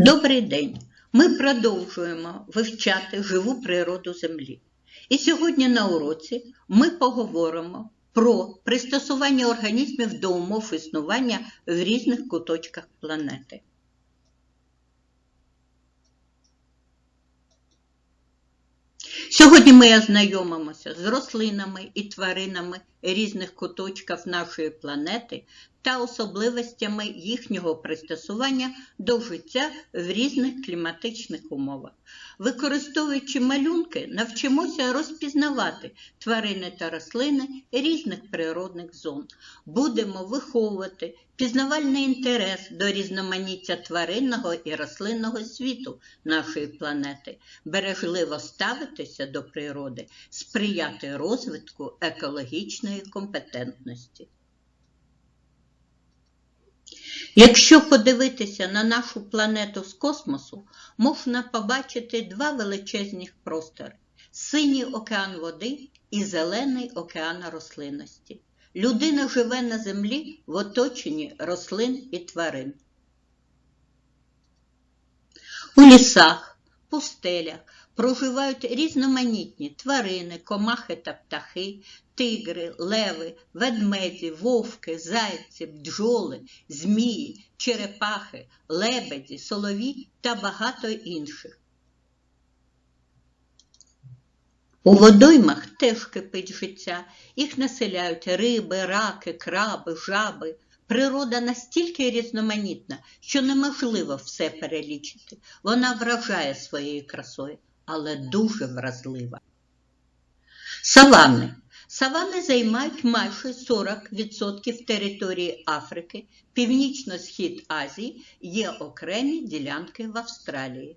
Добрий день! Ми продовжуємо вивчати живу природу Землі. І сьогодні на уроці ми поговоримо про пристосування організмів до умов існування в різних куточках планети. Сьогодні ми ознайомимося з рослинами і тваринами різних куточків нашої планети та особливостями їхнього пристосування до життя в різних кліматичних умовах. Використовуючи малюнки, навчимося розпізнавати тварини та рослини різних природних зон. Будемо виховувати пізнавальний інтерес до різноманіття тваринного і рослинного світу нашої планети, бережливо ставитися до природи, сприяти розвитку екологічної компетентності. Якщо подивитися на нашу планету з космосу, можна побачити два величезні простори синій океан води і зелений океан рослинності. Людина живе на землі в оточенні рослин і тварин. У лісах, пустелях проживають різноманітні тварини, комахи та птахи, тигри, леви, ведмеді, вовки, зайці, бджоли, змії, черепахи, лебеді, солові та багато інших. У водоймах теж кипить життя, їх населяють риби, раки, краби, жаби. Природа настільки різноманітна, що неможливо все перелічити. Вона вражає своєю красою, але дуже вразлива. Савани. Савани займають майже 40% території Африки, Північно-Схід Азії, є окремі ділянки в Австралії.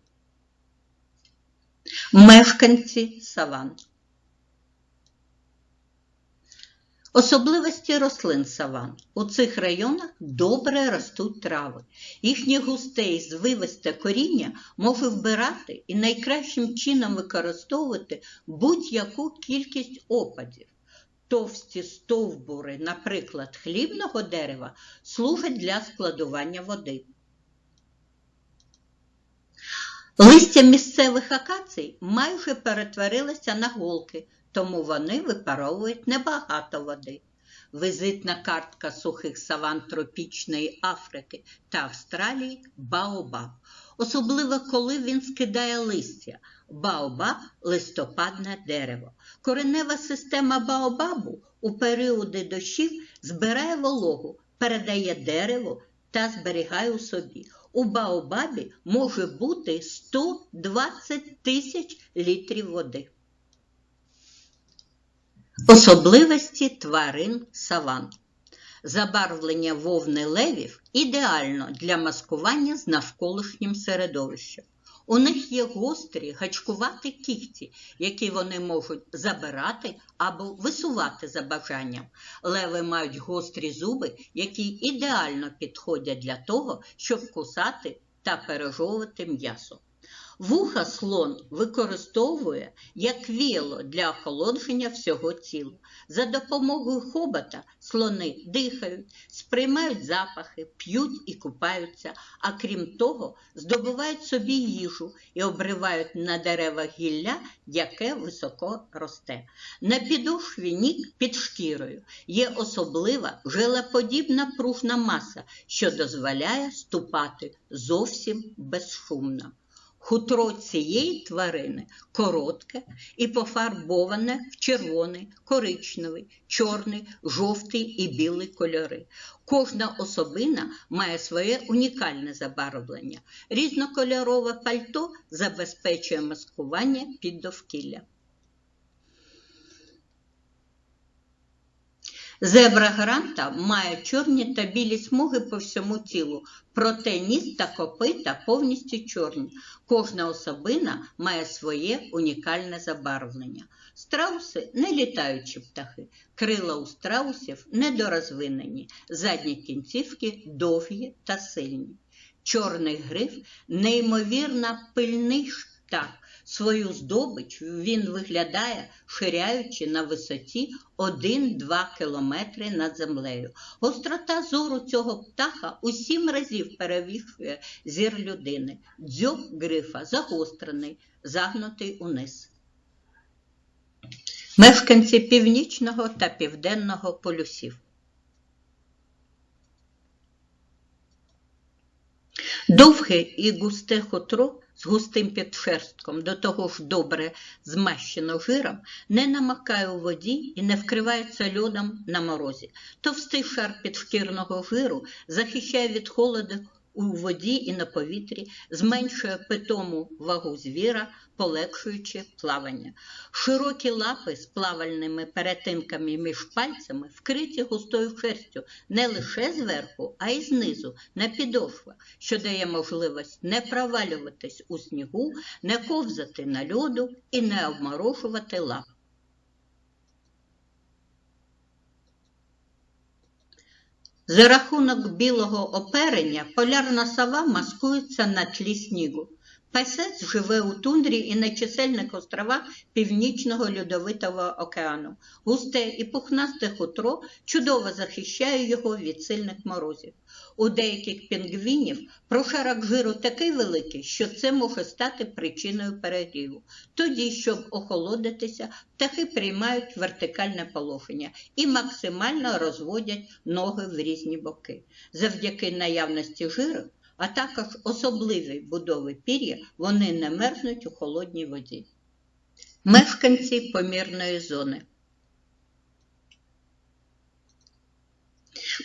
Мешканці саван. Особливості рослин саван. У цих районах добре ростуть трави. Їхнє густе і звивисте коріння може вбирати і найкращим чином використовувати будь-яку кількість опадів. Товсті стовбури, наприклад, хлібного дерева, служать для складування води. Листя місцевих акацій майже перетворилося на голки, тому вони випаровують небагато води. Визитна картка сухих саван тропічної Африки та Австралії баобаб. Особливо, коли він скидає листя. Баобаб листопадне дерево. Коренева система баобабу у періоди дощів збирає вологу, передає дереву та зберігає у собі. У Баобабі може бути 120 тисяч літрів води. Особливості тварин саван. Забарвлення вовни левів ідеально для маскування з навколишнім середовищем. У них є гострі гачкуваті кігті, які вони можуть забирати або висувати за бажанням. Леви мають гострі зуби, які ідеально підходять для того, щоб кусати та пережовувати м'ясо. Вуха слон використовує як віяло для охолодження всього тіла. За допомогою хобота слони дихають, сприймають запахи, п'ють і купаються, а крім того, здобувають собі їжу і обривають на деревах гілля, яке високо росте. На підошві ніг під шкірою є особлива желеподібна пружна маса, що дозволяє ступати зовсім безшумно. Хутро цієї тварини коротке і пофарбоване в червоний, коричневий, чорний, жовтий і білий кольори. Кожна особина має своє унікальне забарвлення. Різнокольорове пальто забезпечує маскування під довкілля. Зебра гранта має чорні та білі смуги по всьому тілу, проте ніс та копита повністю чорні. Кожна особина має своє унікальне забарвлення. Страуси не літаючі птахи, крила у страусів недорозвинені, задні кінцівки довгі та сильні. Чорний гриф неймовірно пильний птах. Свою здобич він виглядає, ширяючи на висоті 1-2 кілометри над землею. Гострота зору цього птаха у сім разів перевищує зір людини. Дзьоб грифа загострений, загнутий униз. Мешканці північного та південного полюсів. Довге і густе хутро з густим підшерстком, до того ж добре змащено жиром, не намакає у воді і не вкривається льодом на морозі. Товстий шар підшкірного жиру захищає від холоду у воді і на повітрі, зменшує питому вагу звіра, полегшуючи плавання. Широкі лапи з плавальними перетинками між пальцями вкриті густою шерстю не лише зверху, а й знизу, на підошвах, що дає можливість не провалюватись у снігу, не ковзати на льоду і не обморожувати лап. За рахунок білого оперення полярна сова маскується на тлі снігу. Песець живе у тундрі і на чисельних островах Північного Льодовитого океану. Густе і пухнасте хутро чудово захищає його від сильних морозів. У деяких пінгвінів прошарок жиру такий великий, що це може стати причиною перегріву. Тоді, щоб охолодитися, птахи приймають вертикальне положення і максимально розводять ноги в різні боки. Завдяки наявності жиру а також особливі будови пір'я, вони не мерзнуть у холодній воді. Мешканці помірної зони.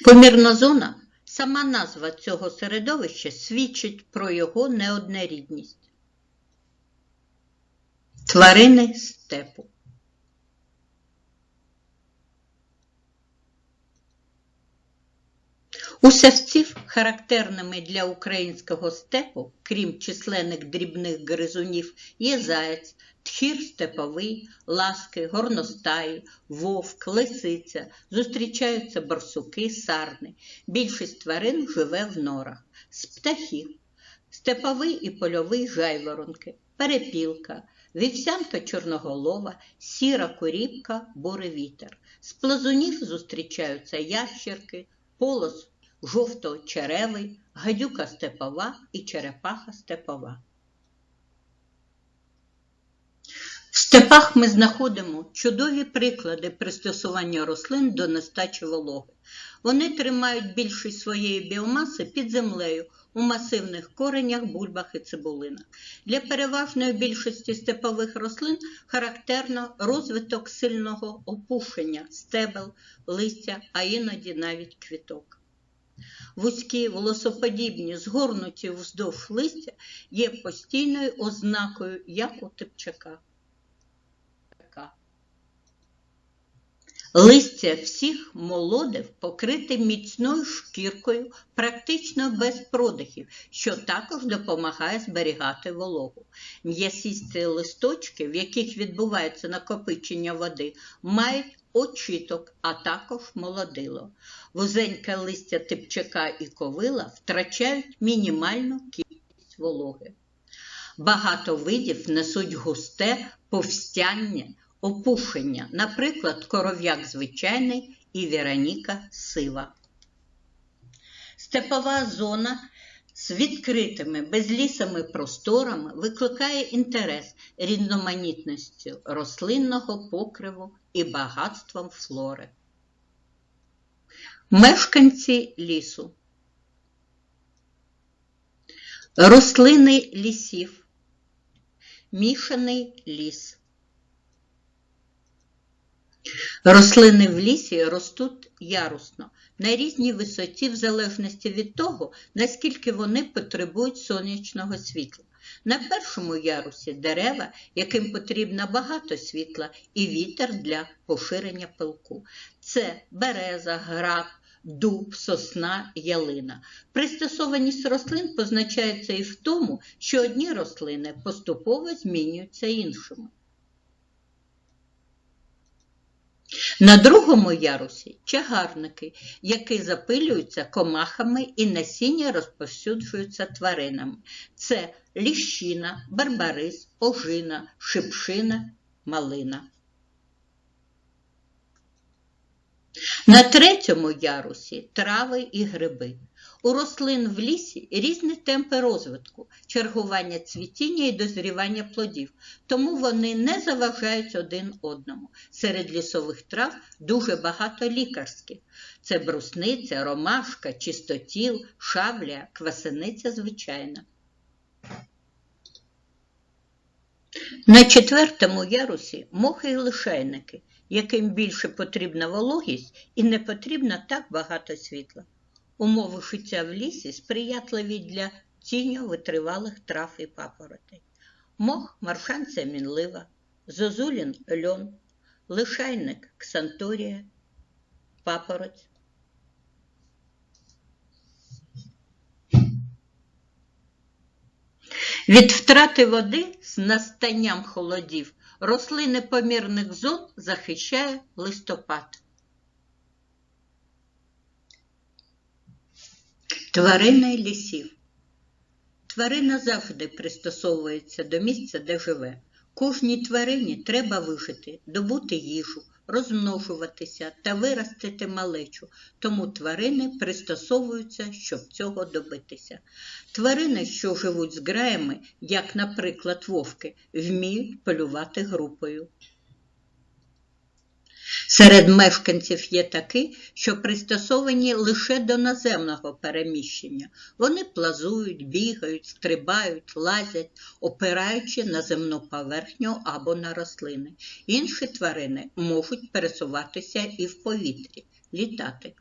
Помірна зона сама назва цього середовища свідчить про його неоднорідність. Тварини степу. У савців, характерними для українського степу, крім численних дрібних гризунів, є заяць, тхір степовий, ласки, горностаї, вовк, лисиця, зустрічаються барсуки, сарни. Більшість тварин живе в норах, з птахів, степовий і польовий жайворонки, перепілка, вівсянка чорноголова, сіра корібка, бурий вітер. З плазунів зустрічаються ящерки, полос жовто-черевий, гадюка степова і черепаха степова. В степах ми знаходимо чудові приклади пристосування рослин до нестачі вологи. Вони тримають більшість своєї біомаси під землею у масивних коренях, бульбах і цибулинах. Для переважної більшості степових рослин характерно розвиток сильного опушення стебел, листя, а іноді навіть квіток. Вузькі волосоподібні, згорнуті вздовж листя є постійною ознакою, як у типчака. Листя всіх молодив покрите міцною шкіркою, практично без продихів, що також допомагає зберігати вологу. М'ясісті листочки, в яких відбувається накопичення води, мають очіток, а також молодило. Вузеньке листя типчака і ковила втрачають мінімальну кількість вологи. Багато видів несуть густе повстяння, опушення, наприклад, коров'як звичайний і Вероніка сива. Степова зона з відкритими безлісими просторами викликає інтерес різноманітністю рослинного покриву і багатством флори. Мешканці лісу. Рослини лісів. Мішаний ліс. Рослини в лісі ростуть ярусно на різній висоті, в залежності від того, наскільки вони потребують сонячного світла. На першому ярусі дерева, яким потрібно багато світла, і вітер для поширення пилку. Це береза, граб, дуб, сосна, ялина. Пристосованість рослин позначається і в тому, що одні рослини поступово змінюються іншими. На другому ярусі чагарники, які запилюються комахами і насіння розповсюджуються тваринами. Це ліщина, барбарис, ожина, шипшина, малина. На третьому ярусі трави і гриби. У рослин в лісі різні темпи розвитку, чергування цвітіння і дозрівання плодів, тому вони не заважають один одному. Серед лісових трав дуже багато лікарських. Це брусниця, ромашка, чистотіл, шавля, квасениця звичайна. На четвертому ярусі мохи і лишайники, яким більше потрібна вологість і не потрібно так багато світла. Умови життя в лісі сприятливі для тіньо витривалих трав і папоротей. Мох маршанця мінлива, зозулін льон, лишайник ксанторія, папороть. Від втрати води з настанням холодів рослини помірних зон захищає листопад. Тварини лісів. Тварина завжди пристосовується до місця, де живе. Кожній тварині треба вижити, добути їжу, розмножуватися та виростити малечу, тому тварини пристосовуються, щоб цього добитися. Тварини, що живуть з граями, як, наприклад, вовки, вміють полювати групою. Серед мешканців є такі, що пристосовані лише до наземного переміщення. Вони плазують, бігають, стрибають, лазять, опираючи на земну поверхню або на рослини. Інші тварини можуть пересуватися і в повітрі, літати.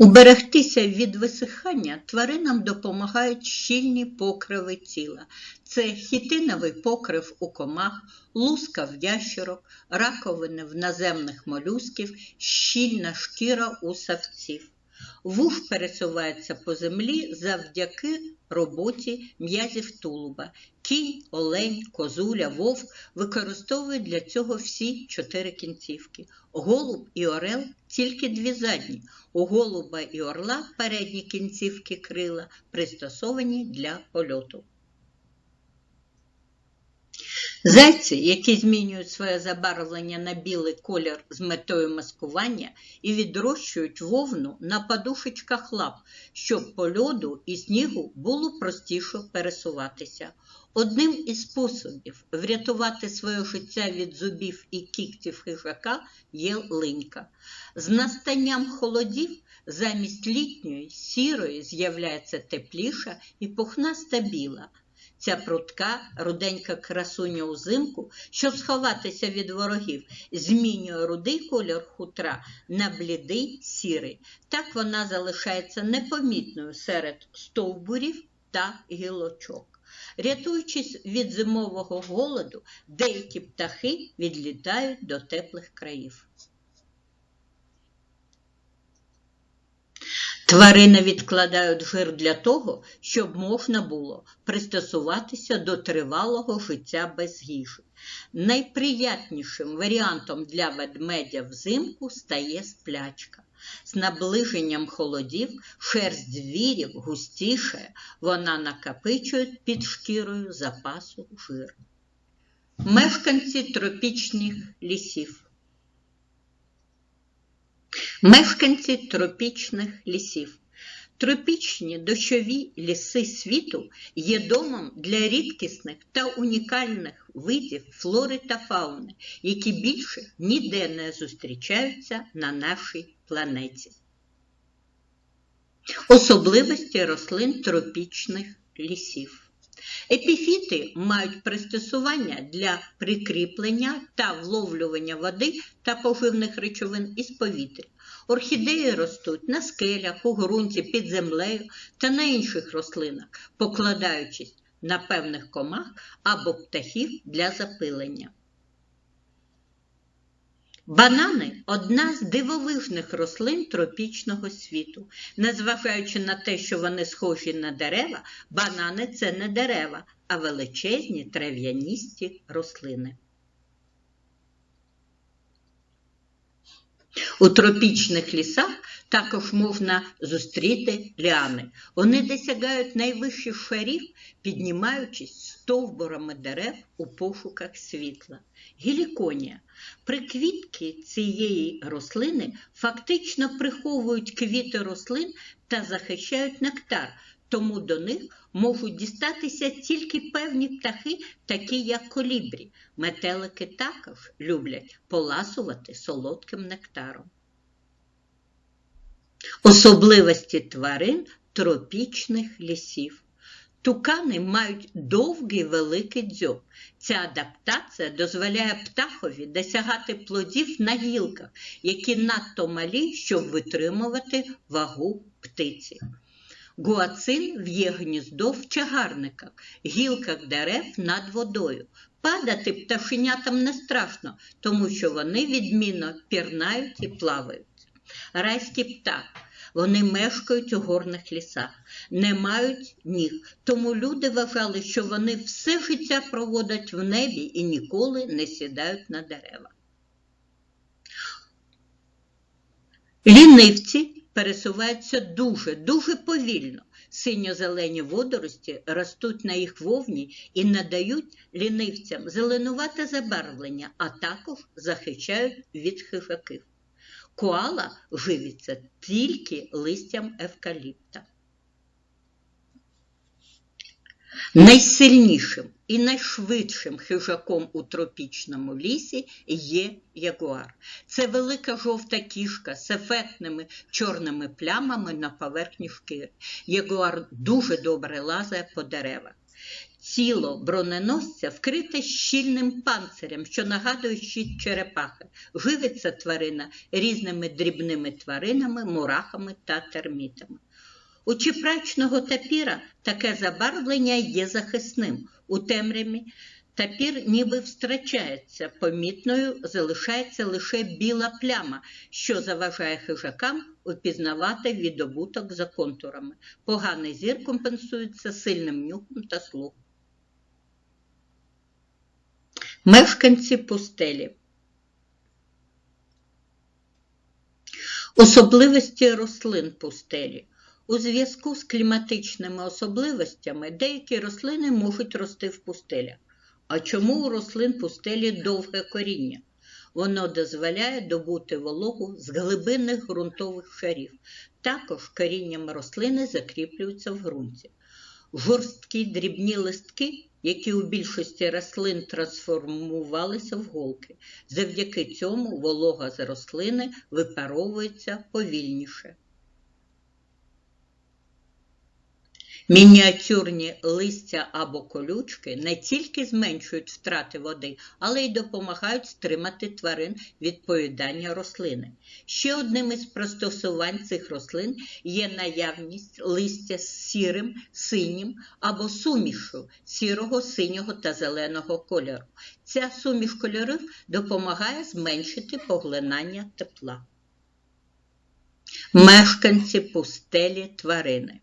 Уберегтися від висихання тваринам допомагають щільні покриви тіла. Це хітиновий покрив у комах, луска в ящерок, раковини в наземних молюсків, щільна шкіра у савців. Вуш пересувається по землі завдяки роботі м'язів тулуба. Кінь, олень, козуля, вовк використовують для цього всі чотири кінцівки. Голуб і орел тільки дві задні. У голуба і орла передні кінцівки крила пристосовані для польоту. Зайці, які змінюють своє забарвлення на білий колір з метою маскування і відрощують вовну на подушечках лап, щоб по льоду і снігу було простіше пересуватися. Одним із способів врятувати своє життя від зубів і кіктів хижака є линька. З настанням холодів замість літньої сірої з'являється тепліша і пухнаста біла. Ця прутка, руденька красуня узимку, щоб сховатися від ворогів, змінює рудий колір хутра на блідий сірий. Так вона залишається непомітною серед стовбурів та гілочок. Рятуючись від зимового голоду, деякі птахи відлітають до теплих країв. Тварини відкладають жир для того, щоб можна було пристосуватися до тривалого життя без їжі. Найприятнішим варіантом для ведмедя взимку стає сплячка. З наближенням холодів шерсть звірів густіше, вона накопичує під шкірою запасу жиру. Мешканці тропічних лісів. Мешканці тропічних лісів. Тропічні дощові ліси світу є домом для рідкісних та унікальних видів флори та фауни, які більше ніде не зустрічаються на нашій планеті. Особливості рослин тропічних лісів. Епіфіти мають пристосування для прикріплення та вловлювання води та поживних речовин із повітря. Орхідеї ростуть на скелях, у ґрунті, під землею та на інших рослинах, покладаючись на певних комах або птахів для запилення. Банани одна з дивовижних рослин тропічного світу. Незважаючи на те, що вони схожі на дерева, банани це не дерева, а величезні трав'яністі рослини. У тропічних лісах також можна зустріти ліани. Вони досягають найвищих шарів, піднімаючись стовбурами дерев у пошуках світла. Гіліконія. Приквітки цієї рослини фактично приховують квіти рослин та захищають нектар, тому до них можуть дістатися тільки певні птахи, такі як колібрі. Метелики також люблять поласувати солодким нектаром. Особливості тварин тропічних лісів. Тукани мають довгий великий дзьоб. Ця адаптація дозволяє птахові досягати плодів на гілках, які надто малі, щоб витримувати вагу птиці. Гуацин в'є гніздо в чагарниках, гілках дерев над водою. Падати пташенятам не страшно, тому що вони відмінно пірнають і плавають. Райський птах. Вони мешкають у горних лісах, не мають ніг, тому люди вважали, що вони все життя проводять в небі і ніколи не сідають на дерева. Лінивці пересуваються дуже, дуже повільно. Синьо-зелені водорості ростуть на їх вовні і надають лінивцям зеленувате забарвлення, а також захищають від хижаків. Коала живиться тільки листям евкаліпта. Найсильнішим і найшвидшим хижаком у тропічному лісі є ягуар. Це велика жовта кішка з ефектними чорними плямами на поверхні шкіри. Ягуар дуже добре лазає по деревах. Тіло броненосця вкрите щільним панцирем, що нагадує щит черепахи. Живиться тварина різними дрібними тваринами, мурахами та термітами. У чіпрачного тапіра таке забарвлення є захисним. У темряві тапір ніби втрачається, помітною залишається лише біла пляма, що заважає хижакам упізнавати відобуток за контурами. Поганий зір компенсується сильним нюхом та слухом. Мешканці пустелі. Особливості рослин пустелі. У зв'язку з кліматичними особливостями деякі рослини можуть рости в пустелях. А чому у рослин пустелі довге коріння? Воно дозволяє добути вологу з глибинних ґрунтових шарів. Також корінням рослини закріплюються в ґрунті. Жорсткі дрібні листки, які у більшості рослин трансформувалися в голки. Завдяки цьому волога з рослини випаровується повільніше. Мініатюрні листя або колючки не тільки зменшують втрати води, але й допомагають стримати тварин від поїдання рослини. Ще одним із пристосувань цих рослин є наявність листя з сірим, синім або сумішу сірого, синього та зеленого кольору. Ця суміш кольорів допомагає зменшити поглинання тепла. Мешканці пустелі тварини.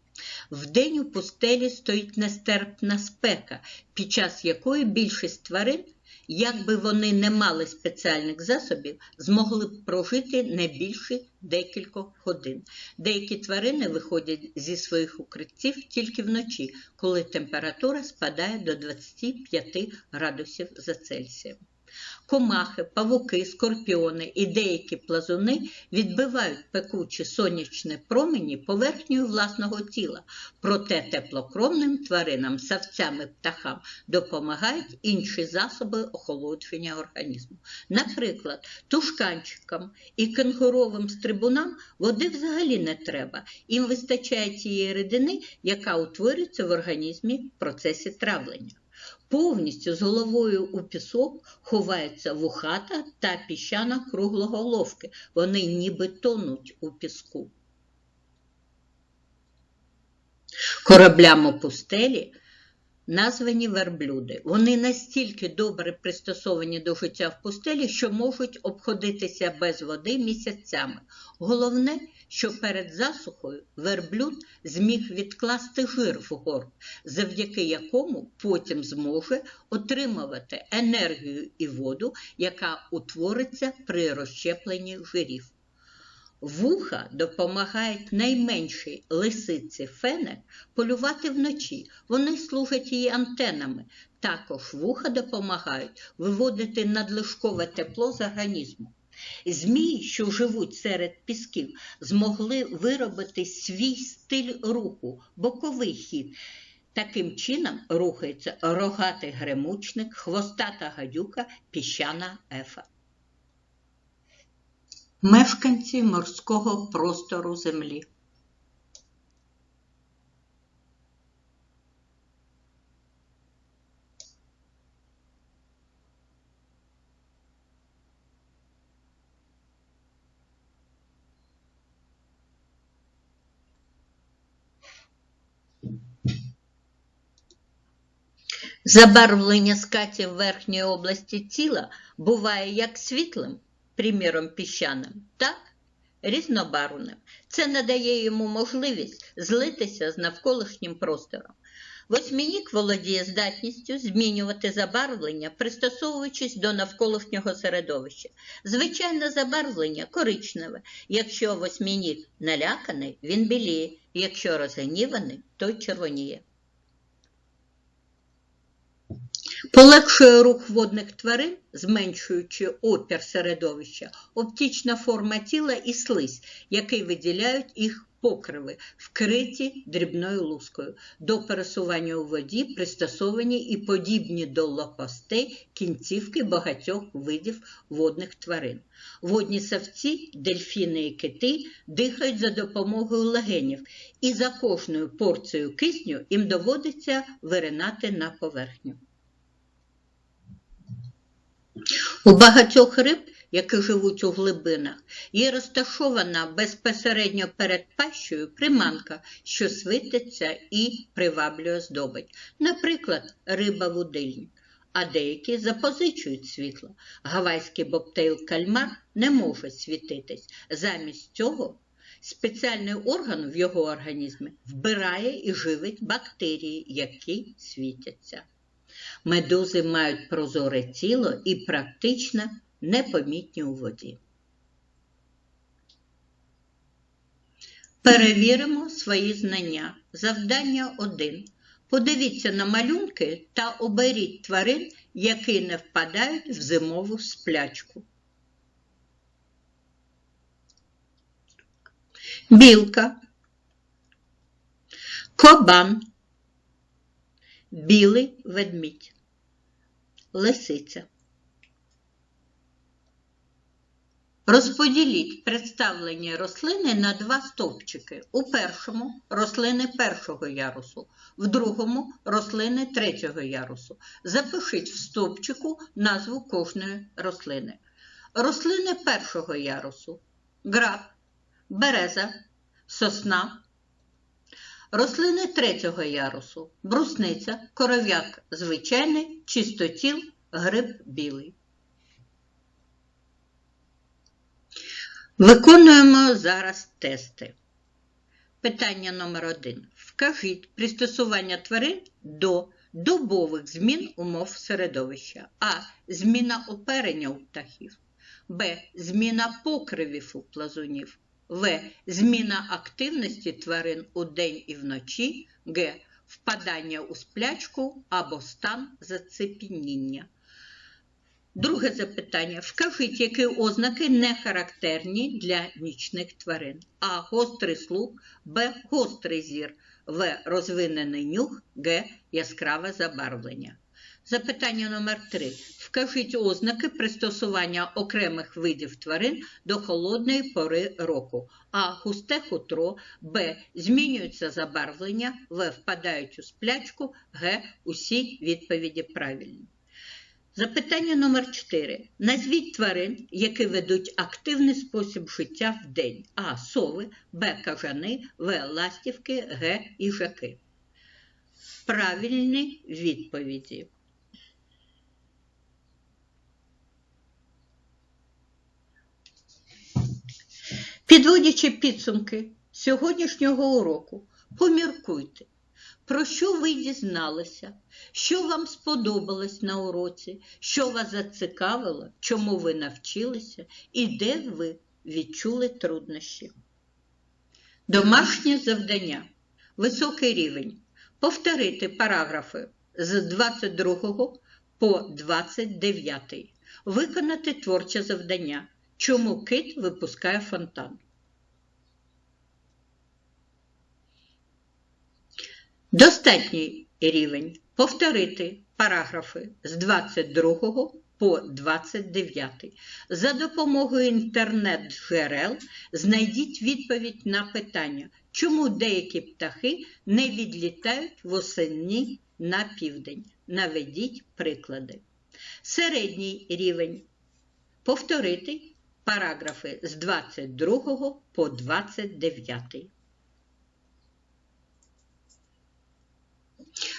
Вдень у пустелі стоїть нестерпна спека, під час якої більшість тварин, як би вони не мали спеціальних засобів, змогли б прожити не більше декількох годин. Деякі тварини виходять зі своїх укриттів тільки вночі, коли температура спадає до 25 градусів за Цельсієм. Комахи, павуки, скорпіони і деякі плазуни відбивають пекучі сонячні промені поверхнею власного тіла, проте теплокровним тваринам, савцям і птахам допомагають інші засоби охолодження організму. Наприклад, тушканчикам і кенгуровим стрибунам води взагалі не треба, їм вистачає тієї рідини, яка утворюється в організмі в процесі травлення. Повністю з головою у пісок ховається вухата та піщана круглоголовки. Вони ніби тонуть у піску. Кораблям у пустелі названі верблюди. Вони настільки добре пристосовані до життя в пустелі, що можуть обходитися без води місяцями. Головне, що перед засухою верблюд зміг відкласти жир в горб, завдяки якому потім зможе отримувати енергію і воду, яка утвориться при розщепленні жирів. Вуха допомагають найменшій лисиці фенек полювати вночі. Вони служать її антенами. Також вуха допомагають виводити надлишкове тепло з організму. Змії, що живуть серед пісків, змогли виробити свій стиль руху, боковий хід. Таким чином рухається рогатий гремучник, хвостата гадюка, піщана ефа. Мешканці морського простору Землі. Забарвлення скатів верхньої області тіла буває як світлим, приміром піщаним, так різнобарвним. Це надає йому можливість злитися з навколишнім простором. Восьмінік володіє здатністю змінювати забарвлення, пристосовуючись до навколишнього середовища. Звичайне забарвлення коричневе. Якщо восьмінік наляканий, він біліє, якщо розгніваний, то червоніє. Полегшує рух водних тварин, зменшуючи опір середовища, оптична форма тіла і слизь, який виділяють їх покриви, вкриті дрібною лускою. До пересування у воді пристосовані і подібні до лопастей кінцівки багатьох видів водних тварин. Водні савці, дельфіни і кити дихають за допомогою легенів, і за кожною порцією кисню їм доводиться виринати на поверхню. У багатьох риб, які живуть у глибинах, є розташована безпосередньо перед пащею приманка, що світиться і приваблює здобич. Наприклад, риба-вудильник. А деякі запозичують світло. Гавайський бобтейл кальмар не може світитись. Замість цього спеціальний орган в його організмі вбирає і живить бактерії, які світяться. Медузи мають прозоре тіло і практично непомітні у воді. Перевіримо свої знання. Завдання 1. Подивіться на малюнки та оберіть тварин, які не впадають в зимову сплячку. Білка, кобан, білий ведмідь, лисиця. Розподіліть представлені рослини на два стовпчики. У першому рослини першого ярусу, в другому рослини третього ярусу. Запишіть в стовпчику назву кожної рослини. Рослини першого ярусу граб, береза, сосна. Рослини третього ярусу брусниця, коров'як звичайний, чистотіл, гриб білий. Виконуємо зараз тести. Питання номер один. Вкажіть пристосування тварин до добових змін умов середовища. А. Зміна оперення у птахів. Б. Зміна покривів у плазунів. В. Зміна активності тварин у день і вночі. Г. Впадання у сплячку або стан зацепеніння. Друге запитання. Вкажіть, які ознаки не характерні для нічних тварин. А. Гострий слух, Б. Гострий зір, В. Розвинений нюх, Г. Яскраве забарвлення. Запитання номер 3. Вкажіть ознаки пристосування окремих видів тварин до холодної пори року. А. Густе хутро, Б. Змінюється забарвлення, В. Впадають у сплячку, Г. Усі відповіді правильні. Запитання номер 4. Назвіть тварин, які ведуть активний спосіб життя в день. А. Сови, Б. Кажани, В. Ластівки, Г. Їжаки. Правильні відповіді. Підводячи підсумки сьогоднішнього уроку, поміркуйте, про що ви дізналися, що вам сподобалось на уроці, що вас зацікавило, чому ви навчилися і де ви відчули труднощі. Домашнє завдання. Високий рівень. Повторити параграфи з 22 по 29. Виконати творче завдання. Чому кит випускає фонтан? Достатній рівень. Повторити параграфи з 22 по 29. За допомогою інтернет-джерел знайдіть відповідь на питання, чому деякі птахи не відлітають восени на південь. Наведіть приклади. Середній рівень. Повторити параграфи з 22 по 29.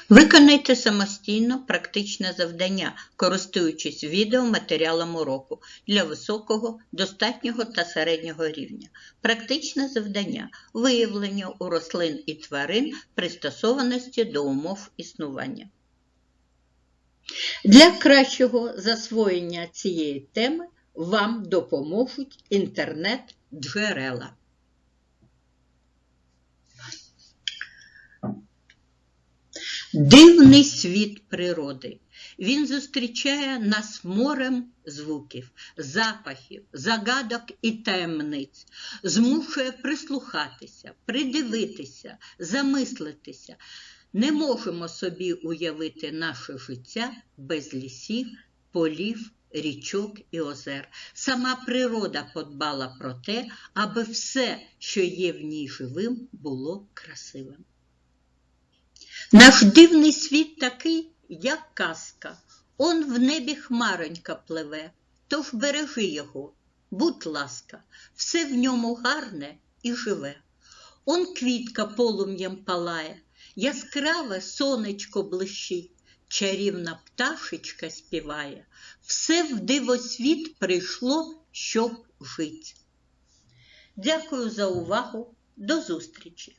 Виконайте самостійно практичне завдання, користуючись відеоматеріалом уроку для високого, достатнього та середнього рівня. Практичне завдання виявлення у рослин і тварин пристосованості до умов існування. Для кращого засвоєння цієї теми вам допоможуть інтернет-джерела. Дивний світ природи. Він зустрічає нас морем звуків, запахів, загадок і таємниць, змушує прислухатися, придивитися, замислитися. Не можемо собі уявити наше життя без лісів, полів, річок і озер. Сама природа подбала про те, аби все, що є в ній живим, було красивим. Наш дивний світ такий, як казка. Он в небі хмаронька пливе, тож бережи його, будь ласка, все в ньому гарне і живе. Он квітка полум'ям палає, яскраве сонечко блищить, чарівна пташечка співає, все в дивосвіт прийшло, щоб жить. Дякую за увагу, до зустрічі!